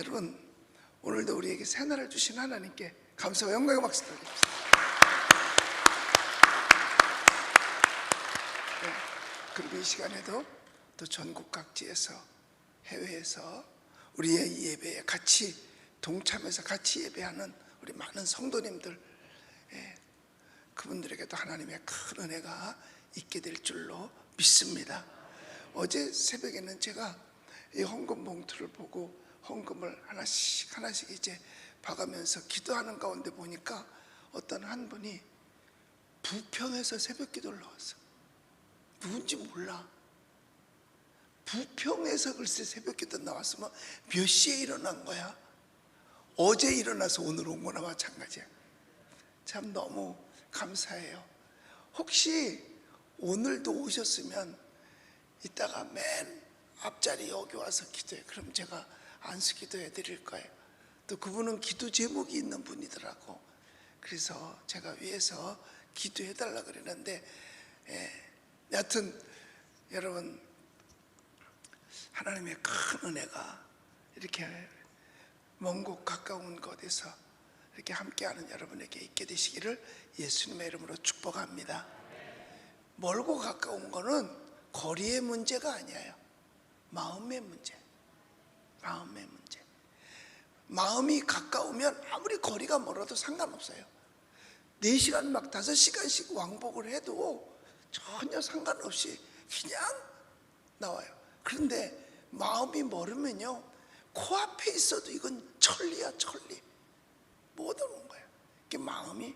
여러분 오늘도 우리에게 새날을 주신 하나님께 감사와 영광의 박수 드립니다. 네, 그리고 이 시간에도 또 전국 각지에서 해외에서 우리의 이 예배에 같이 동참해서 같이 예배하는 우리 많은 성도님들 예, 그분들에게도 하나님의 큰 은혜가 있게 될 줄로 믿습니다. 어제 새벽에는 제가 이 헌금 봉투를 보고 헌금을 하나씩 하나씩 이제 봐가면서 기도하는 가운데 보니까 어떤 한 분이 부평에서 새벽 기도를 나왔어. 누군지 몰라. 부평에서 글쎄 새벽 기도 나왔으면 몇 시에 일어난 거야? 어제 일어나서 오늘 온 거나 마찬가지야. 참 너무 감사해요. 혹시 오늘도 오셨으면 이따가 맨 앞자리 여기 와서 기도해. 그럼 제가 안수 기도 해 드릴 거예요. 또 그분은 기도 제목이 있는 분이더라고. 그래서 제가 위에서 기도해 달라 그랬는데, 예, 여하튼 여러분 하나님의 큰 은혜가 이렇게 먼 곳 가까운 곳에서 이렇게 함께하는 여러분에게 있게 되시기를 예수님의 이름으로 축복합니다. 멀고 가까운 거는 거리의 문제가 아니에요. 마음의 문제. 마음의 문제. 마음이 가까우면 아무리 거리가 멀어도 상관없어요. 4시간 막 5시간씩 왕복을 해도 전혀 상관없이 그냥 나와요. 그런데 마음이 멀으면요. 코앞에 있어도 이건 천리야, 천리. 못 오는 거예요. 이게 마음이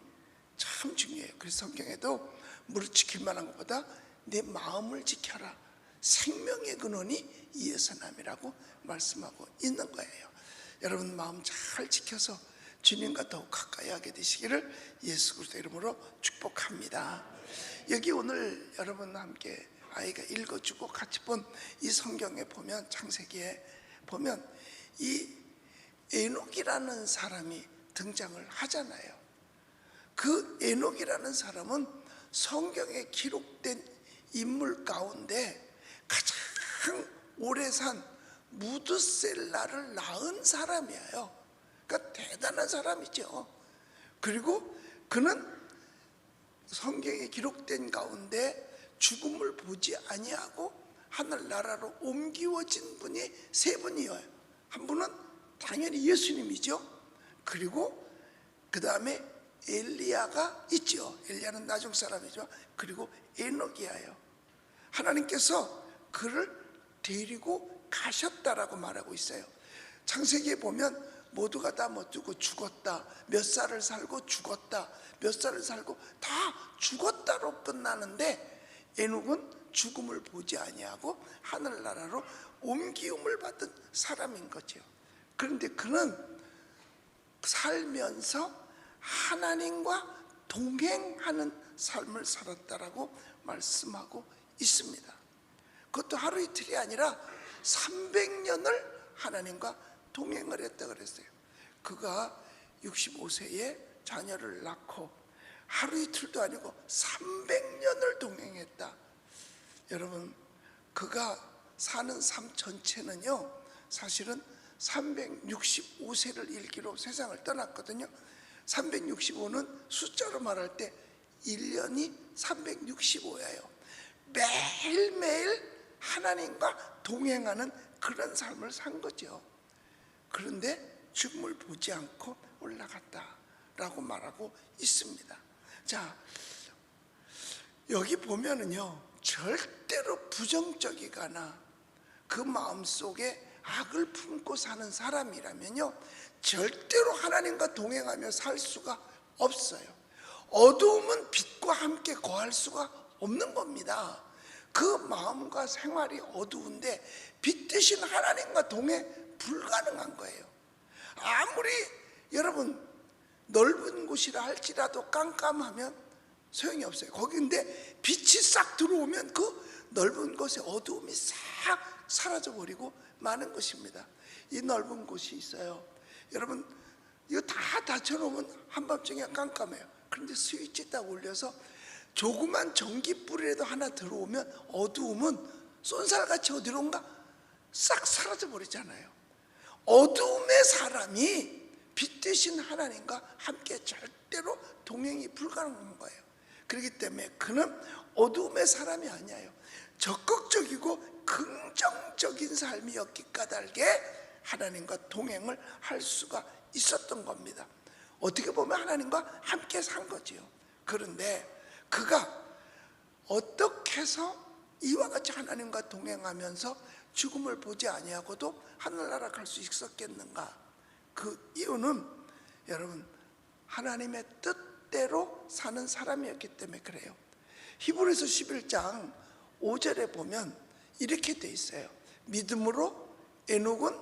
참 중요해요. 그래서 성경에도 무릇 지킬 만한 것보다 내 마음을 지켜라. 생명의 근원이 이에서 남이라고 말씀하고 있는 거예요. 여러분 마음 잘 지켜서 주님과 더욱 가까이 하게 되시기를 예수 그리스도 이름으로 축복합니다. 여기 오늘 여러분과 함께 아이가 읽어주고 같이 본 이 성경에 보면 창세기에 보면 이 에녹이라는 사람이 등장을 하잖아요. 그 에녹이라는 사람은 성경에 기록된 인물 가운데 가장 오래 산 무드셀라를 낳은 사람이에요. 그러니까 대단한 사람이죠. 그리고 그는 성경에 기록된 가운데 죽음을 보지 아니하고 하늘나라로 옮기워진 분이 세 분이에요. 한 분은 당연히 예수님이죠. 그리고 그 다음에 엘리야가 있죠. 엘리야는 나중 사람이죠. 그리고 에녹이에요. 하나님께서 그를 데리고 가셨다라고 말하고 있어요. 창세기에 보면 모두가 다 못두고 죽었다. 몇 살을 살고 죽었다. 몇 살을 살고 다 죽었다로 끝나는데 에녹은 죽음을 보지 아니하고 하늘나라로 옮기움을 받은 사람인 거죠. 그런데 그는 살면서 하나님과 동행하는 삶을 살았다라고 말씀하고 있습니다. 그것도 하루 이틀이 아니라 300년을 하나님과 동행을 했다 그랬어요. 그가 65세에 자녀를 낳고 하루 이틀도 아니고 300년을 동행했다. 여러분, 그가 사는 삶 전체는요, 사실은 365세를 일기로 세상을 떠났거든요. 365는 숫자로 말할 때 1년이 365예요. 매일매일 하나님과 동행하는 그런 삶을 산 거죠. 그런데 죽음을 보지 않고 올라갔다라고 말하고 있습니다. 자, 여기 보면은요, 절대로 부정적이거나 그 마음 속에 악을 품고 사는 사람이라면요, 절대로 하나님과 동행하며 살 수가 없어요. 어두움은 빛과 함께 거할 수가 없는 겁니다. 그 마음과 생활이 어두운데 빛 대신 하나님과 동행 불가능한 거예요. 아무리 여러분 넓은 곳이라 할지라도 깜깜하면 소용이 없어요. 거기 근데 빛이 싹 들어오면 그 넓은 곳에 어두움이 싹 사라져 버리고 마는 것입니다. 이 넓은 곳이 있어요. 여러분 이거 다 닫혀놓으면 한밤중에 깜깜해요. 그런데 스위치 딱 올려서 조그만 전기불이라도 하나 들어오면 어두움은 쏜살같이 어디론가 싹 사라져 버리잖아요. 어두움에 사람이 빛 되신 하나님과 함께 절대로 동행이 불가능한 거예요. 그렇기 때문에 그는 어두움의 사람이 아니에요. 적극적이고 긍정적인 삶이었기 까닭에 하나님과 동행을 할 수가 있었던 겁니다. 어떻게 보면 하나님과 함께 산 거지요. 그런데 그가 어떻게 해서 이와 같이 하나님과 동행하면서 죽음을 보지 아니하고도 하늘나라 갈 수 있었겠는가? 그 이유는 여러분 하나님의 뜻대로 사는 사람이었기 때문에 그래요. 히브리서 11장 5절에 보면 이렇게 돼 있어요. 믿음으로 에녹은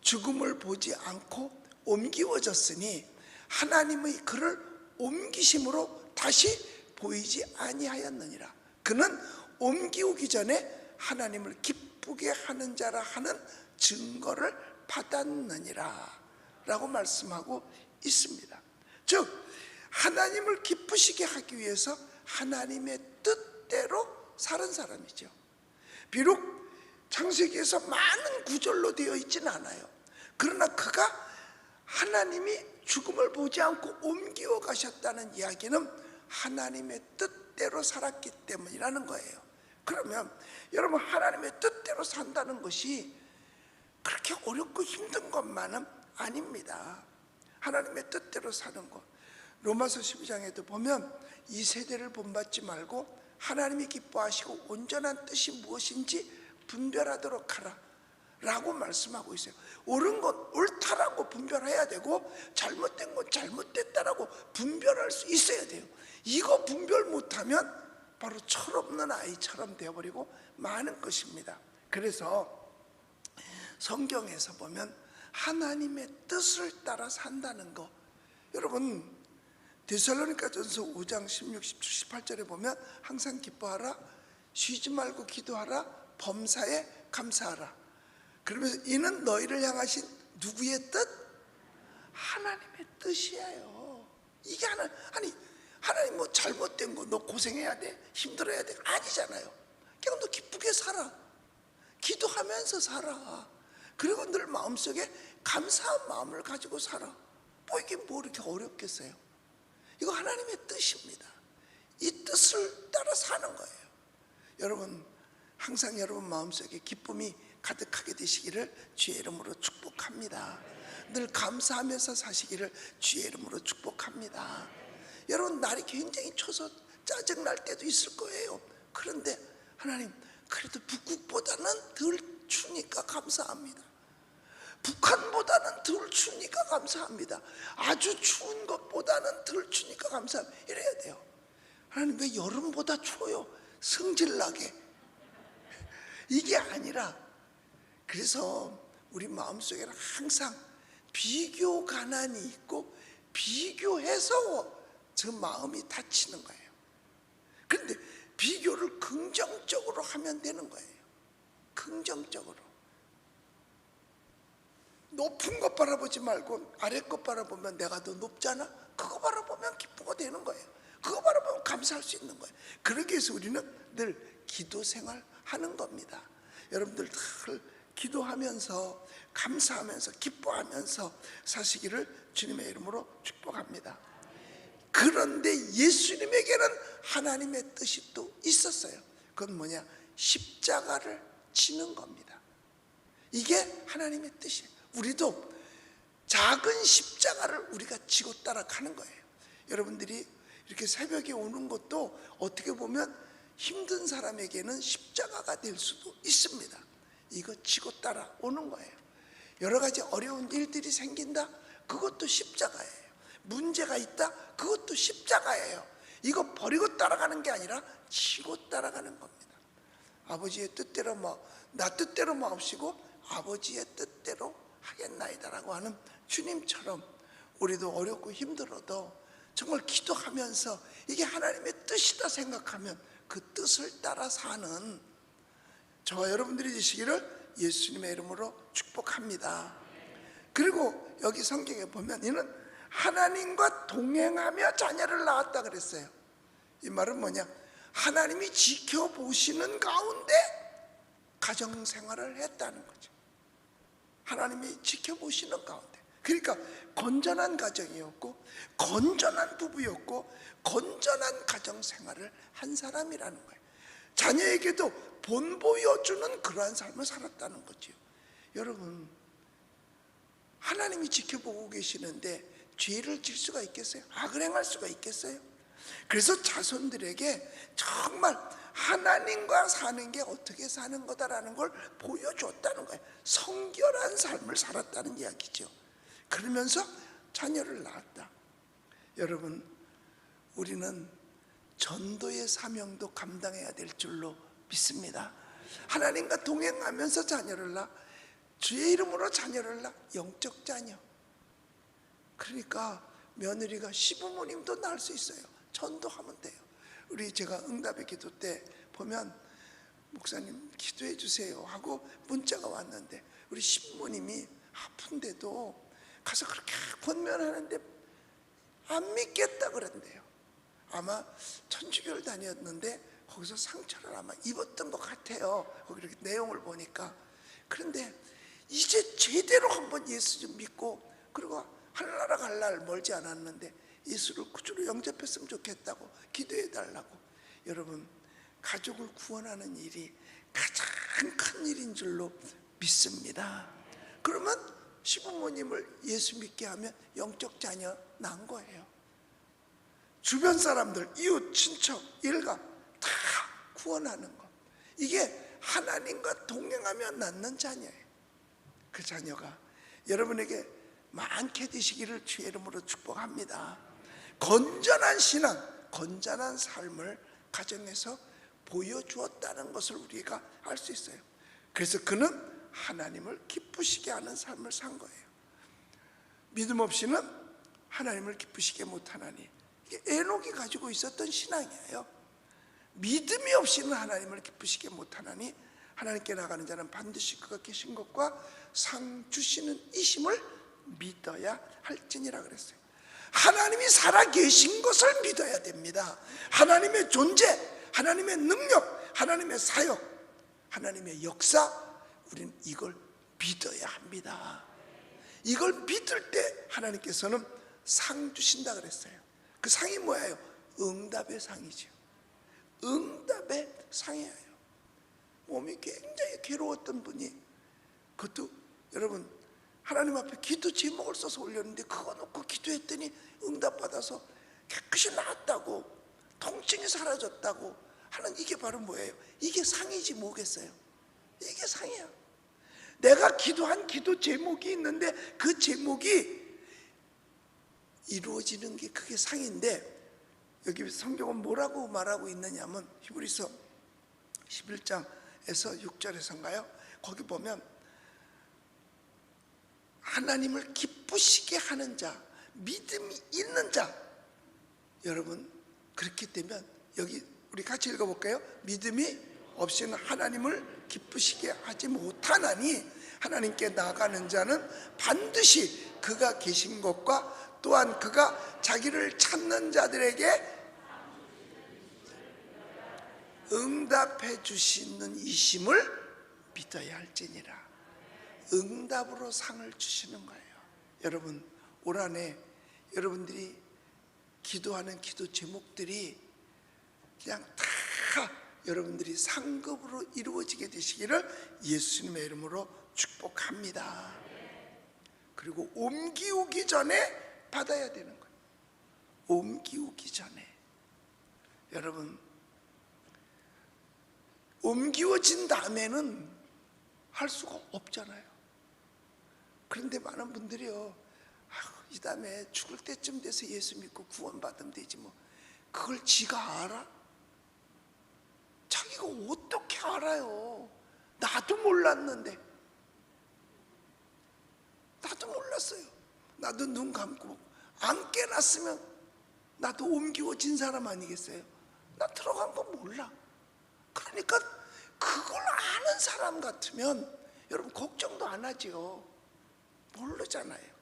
죽음을 보지 않고 옮기워졌으니 하나님의 그를 옮기심으로 다시 보이지 아니하였느니라. 그는 옮기우기 전에 하나님을 기쁘게 하는 자라 하는 증거를 받았느니라. 라고 말씀하고 있습니다. 즉, 하나님을 기쁘시게 하기 위해서 하나님의 뜻대로 사는 사람이죠. 비록 창세기에서 많은 구절로 되어 있지는 않아요. 그러나 그가 하나님이 죽음을 보지 않고 옮겨 가셨다는 이야기는 하나님의 뜻대로 살았기 때문이라는 거예요. 그러면 여러분 하나님의 뜻대로 산다는 것이 그렇게 어렵고 힘든 것만은 아닙니다. 하나님의 뜻대로 사는 것. 로마서 12장에도 보면 이 세대를 본받지 말고 하나님이 기뻐하시고 온전한 뜻이 무엇인지 분별하도록 하라. 라고 말씀하고 있어요. 옳은 건 옳다라고 분별해야 되고 잘못된 건 잘못됐다라고 분별할 수 있어야 돼요. 이거 분별 못하면 바로 철없는 아이처럼 되어버리고 많은 것입니다. 그래서 성경에서 보면 하나님의 뜻을 따라 산다는 거 여러분 데살로니가 전서 5장 16, 17, 18절에 보면 항상 기뻐하라 쉬지 말고 기도하라 범사에 감사하라 그러면서 이는 너희를 향하신 누구의 뜻? 하나님의 뜻이에요. 이게 하나 아니 하나님 뭐 잘못된 거 너 고생해야 돼? 힘들어야 돼? 아니잖아요. 그냥 너 기쁘게 살아. 기도하면서 살아. 그리고 늘 마음속에 감사한 마음을 가지고 살아. 뭐 이게 뭐 이렇게 어렵겠어요? 이거 하나님의 뜻입니다. 이 뜻을 따라 사는 거예요. 여러분 항상 여러분 마음속에 기쁨이 가득하게 되시기를 주의 이름으로 축복합니다. 늘 감사하면서 사시기를 주의 이름으로 축복합니다. 여러분 날이 굉장히 추워서 짜증 날 때도 있을 거예요. 그런데 하나님 그래도 북극보다는 덜 추니까 감사합니다. 북한보다는 덜 추니까 감사합니다. 아주 추운 것보다는 덜 추니까 감사합니다. 이래야 돼요. 하나님 왜 여름보다 추워요? 성질나게. 이게 아니라 그래서 우리 마음속에는 항상 비교 가난이 있고 비교해서 저 마음이 다치는 거예요. 그런데 비교를 긍정적으로 하면 되는 거예요. 긍정적으로. 높은 것 바라보지 말고 아래 것 바라보면 내가 더 높잖아. 그거 바라보면 기쁘고 되는 거예요. 그거 바라보면 감사할 수 있는 거예요. 그러기 위해서 우리는 늘 기도 생활 하는 겁니다. 여러분들 늘 기도하면서 감사하면서 기뻐하면서 사시기를 주님의 이름으로 축복합니다. 그런데 예수님에게는 하나님의 뜻이 또 있었어요. 그건 뭐냐? 십자가를 지는 겁니다. 이게 하나님의 뜻이에요. 우리도 작은 십자가를 우리가 지고 따라가는 거예요. 여러분들이 이렇게 새벽에 오는 것도 어떻게 보면 힘든 사람에게는 십자가가 될 수도 있습니다. 이거 지고 따라오는 거예요. 여러 가지 어려운 일들이 생긴다? 그것도 십자가예요. 문제가 있다? 그것도 십자가예요. 이거 버리고 따라가는 게 아니라 지고 따라가는 겁니다. 아버지의 뜻대로 뭐, 나 뜻대로 마옵시고 아버지의 뜻대로 하겠나이다라고 하는 주님처럼 우리도 어렵고 힘들어도 정말 기도하면서 이게 하나님의 뜻이다 생각하면 그 뜻을 따라 사는 저와 여러분들이 되시기를 예수님의 이름으로 축복합니다. 그리고 여기 성경에 보면 이는 하나님과 동행하며 자녀를 낳았다 그랬어요. 이 말은 뭐냐? 하나님이 지켜보시는 가운데 가정 생활을 했다는 거죠. 하나님이 지켜보시는 가운데 그러니까 건전한 가정이었고 건전한 부부였고 건전한 가정 생활을 한 사람이라는 거예요. 자녀에게도 본보여주는 그러한 삶을 살았다는 거지요. 여러분 하나님이 지켜보고 계시는데 죄를 질 수가 있겠어요? 악을 행할 수가 있겠어요? 그래서 자손들에게 정말 하나님과 사는 게 어떻게 사는 거다라는 걸 보여줬다는 거예요. 성결한 삶을 살았다는 이야기죠. 그러면서 자녀를 낳았다. 여러분, 우리는 전도의 사명도 감당해야 될 줄로 믿습니다. 하나님과 동행하면서 자녀를 낳아 주의 이름으로 자녀를 낳아 영적 자녀. 그러니까 며느리가 시부모님도 낳을 수 있어요. 전도하면 돼요. 우리 제가 응답의 기도 때 보면 목사님 기도해 주세요 하고 문자가 왔는데 우리 시부모님이 아픈데도 가서 그렇게 권면하는데 안 믿겠다 그런대요. 아마 천주교를 다녔는데 거기서 상처를 아마 입었던 것 같아요. 거기 내용을 보니까 그런데 이제 제대로 한번 예수 좀 믿고 그리고 하늘나라 갈 날 멀지 않았는데 예수를 구주로 영접했으면 좋겠다고 기도해 달라고 여러분 가족을 구원하는 일이 가장 큰 일인 줄로 믿습니다. 그러면 시부모님을 예수 믿게 하면 영적 자녀 난 거예요. 주변 사람들, 이웃, 친척, 일가 다 구원하는 것. 이게 하나님과 동행하며 낳는 자녀예요. 그 자녀가 여러분에게 많게 되시기를 주의 이름으로 축복합니다. 건전한 신앙, 건전한 삶을 가정에서 보여주었다는 것을 우리가 알 수 있어요. 그래서 그는 하나님을 기쁘시게 하는 삶을 산 거예요. 믿음 없이는 하나님을 기쁘시게 못하나니 이게 에녹이 가지고 있었던 신앙이에요. 믿음이 없이는 하나님을 기쁘시게 못하나니 하나님께 나가는 자는 반드시 그가 계신 것과 상 주시는 이심을 믿어야 할지니라 그랬어요. 하나님이 살아 계신 것을 믿어야 됩니다. 하나님의 존재, 하나님의 능력, 하나님의 사역, 하나님의 역사, 우리는 이걸 믿어야 합니다. 이걸 믿을 때 하나님께서는 상 주신다 그랬어요. 그 상이 뭐예요? 응답의 상이죠. 응답의 상이에요. 몸이 굉장히 괴로웠던 분이 그것도 여러분 하나님 앞에 기도 제목을 써서 올렸는데 그거 놓고 기도했더니 응답받아서 깨끗이 나았다고 통증이 사라졌다고 하는 이게 바로 뭐예요? 이게 상이지 뭐겠어요? 이게 상이야. 내가 기도한 기도 제목이 있는데 그 제목이 이루어지는 게 그게 상인데 여기 성경은 뭐라고 말하고 있느냐면 히브리서 11장에서 6절에서인가요? 거기 보면 하나님을 기쁘시게 하는 자, 믿음이 있는 자. 여러분, 그렇게 되면 여기 우리 같이 읽어볼까요? 믿음이 없이는 하나님을 기쁘시게 하지 못하나니 하나님께 나가는 자는 반드시 그가 계신 것과 또한 그가 자기를 찾는 자들에게 응답해 주시는 이심을 믿어야 할지니라. 응답으로 상을 주시는 거예요. 여러분, 올 한해 여러분들이 기도하는 기도 제목들이 그냥 다 여러분들이 상급으로 이루어지게 되시기를 예수님의 이름으로 축복합니다. 그리고 옮기우기 전에 받아야 되는 거예요. 옮기우기 전에. 여러분, 옮기워진 다음에는 할 수가 없잖아요. 그런데 많은 분들이요, 아유, 이 다음에 죽을 때쯤 돼서 예수 믿고 구원받으면 되지 뭐. 그걸 지가 알아? 자기가 어떻게 알아요? 나도 몰랐는데. 나도 몰랐어요. 나도 눈 감고 안 깨놨으면 나도 옮기워진 사람 아니겠어요? 나 들어간 거 몰라. 그러니까 그걸 아는 사람 같으면 여러분 걱정도 안 하지요. 모르잖아요.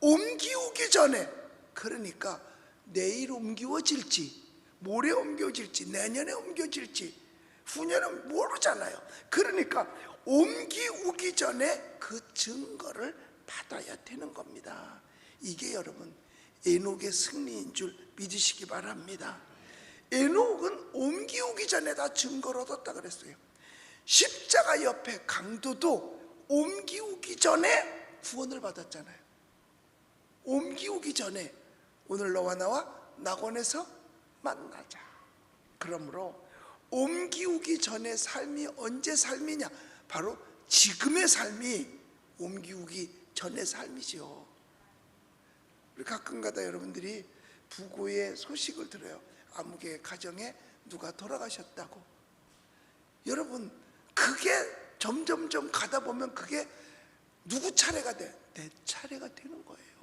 옮기우기 전에 그러니까 내일 옮기워질지 모레 옮겨질지 내년에 옮겨질지 후년은 모르잖아요. 그러니까 옮기우기 전에 그 증거를 받아야 되는 겁니다. 이게 여러분 에녹의 승리인 줄 믿으시기 바랍니다. 에녹은 옮기우기 전에 다 증거를 얻었다 그랬어요. 십자가 옆에 강도도 옮기우기 전에 구원을 받았잖아요. 옮기우기 전에 오늘 너와 나와 낙원에서 만나자. 그러므로 옮기우기 전의 삶이 언제 삶이냐? 바로 지금의 삶이 옮기우기 전의 삶이죠. 우리 가끔가다 여러분들이 부고의 소식을 들어요. 아무개 가정에 누가 돌아가셨다고. 여러분 그게 점점점 가다 보면 그게 누구 차례가 돼? 내 차례가 되는 거예요.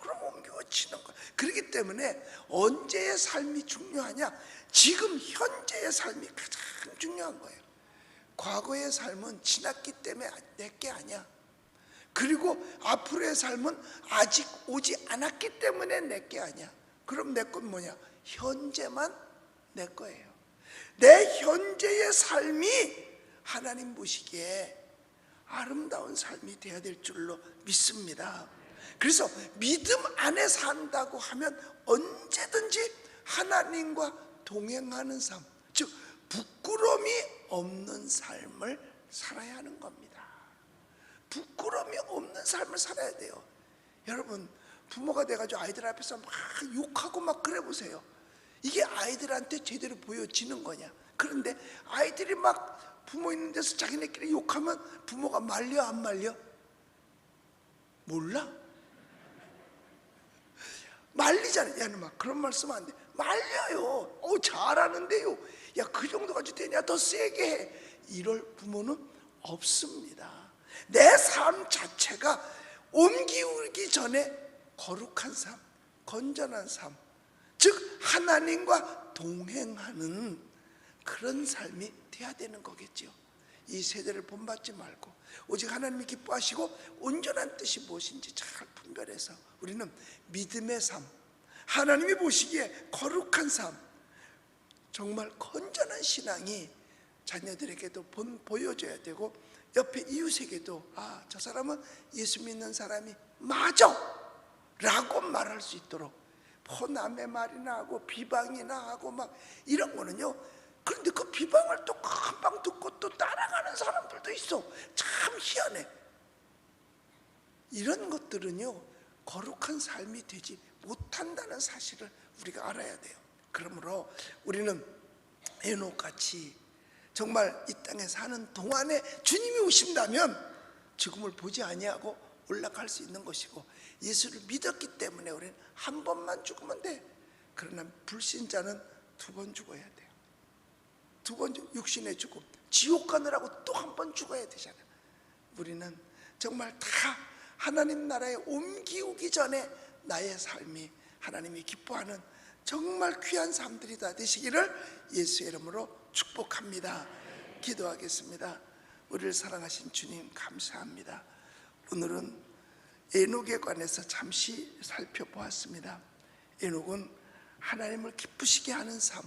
그럼 옮겨지는 거야. 그렇기 때문에 언제의 삶이 중요하냐? 지금 현재의 삶이 가장 중요한 거예요. 과거의 삶은 지났기 때문에 내게 아니야. 그리고 앞으로의 삶은 아직 오지 않았기 때문에 내게 아니야. 그럼 내 건 뭐냐? 현재만 내 거예요. 내 현재의 삶이 하나님 보시기에 아름다운 삶이 되어야 될 줄로 믿습니다. 그래서 믿음 안에 산다고 하면 언제든지 하나님과 동행하는 삶, 즉 부끄러움이 없는 삶을 살아야 하는 겁니다. 부끄러움이 없는 삶을 살아야 돼요. 여러분 부모가 돼가지고 아이들 앞에서 막 욕하고 막 그래 보세요. 이게 아이들한테 제대로 보여지는 거냐? 그런데 아이들이 막 부모 있는 데서 자기네끼리 욕하면 부모가 말려 안 말려? 몰라? 말리잖아요. 야, 너막 그런 말 쓰면 안 돼. 말려요. 어, 잘하는데요. 야, 그 정도 가지고 되냐? 더 세게 해. 이럴 부모는 없습니다. 내 삶 자체가 옮기우기 전에 거룩한 삶, 건전한 삶, 즉 하나님과 동행하는 그런 삶이 돼야 되는 거겠죠. 이 세대를 본받지 말고 오직 하나님이 기뻐하시고 온전한 뜻이 무엇인지 잘 분별해서 우리는 믿음의 삶, 하나님이 보시기에 거룩한 삶, 정말 건전한 신앙이 자녀들에게도 본, 보여줘야 되고 옆에 이웃에게도 아 저 사람은 예수 믿는 사람이 맞아 라고 말할 수 있도록 포남의 말이나 하고 비방이나 하고 막 이런 거는요. 그런데 그 비방을 또 금방 듣고 또 따라가는 사람들도 있어. 참 희한해. 이런 것들은요 거룩한 삶이 되지 못한다는 사실을 우리가 알아야 돼요. 그러므로 우리는 에녹같이 정말 이 땅에 사는 동안에 주님이 오신다면 죽음을 보지 아니하고 올라갈 수 있는 것이고 예수를 믿었기 때문에 우리는 한 번만 죽으면 돼. 그러나 불신자는 두 번 죽어야 돼요. 두 번 육신의 죽음, 지옥 가느라고 또 한 번 죽어야 되잖아. 우리는 정말 다 하나님 나라에 옮기우기 전에 나의 삶이 하나님이 기뻐하는 정말 귀한 삶들이 다 되시기를 예수의 이름으로 축복합니다. 기도하겠습니다. 우리를 사랑하신 주님 감사합니다. 오늘은 에녹에 관해서 잠시 살펴보았습니다. 에녹은 하나님을 기쁘시게 하는 삶,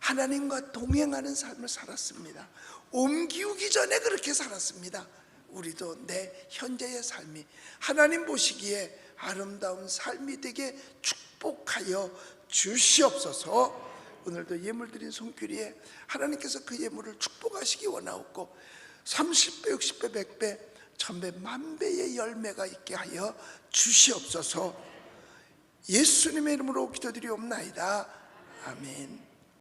하나님과 동행하는 삶을 살았습니다. 옮기우기 전에 그렇게 살았습니다. 우리도 내 현재의 삶이 하나님 보시기에 아름다운 삶이 되게 축복하여 주시옵소서. 오늘도 예물 드린 손길이에 하나님께서 그 예물을 축복하시기 원하옵고 30배, 60배, 100배, 1000배, 만배의 열매가 있게 하여 주시옵소서. 예수님의 이름으로 기도드리옵나이다. 아멘.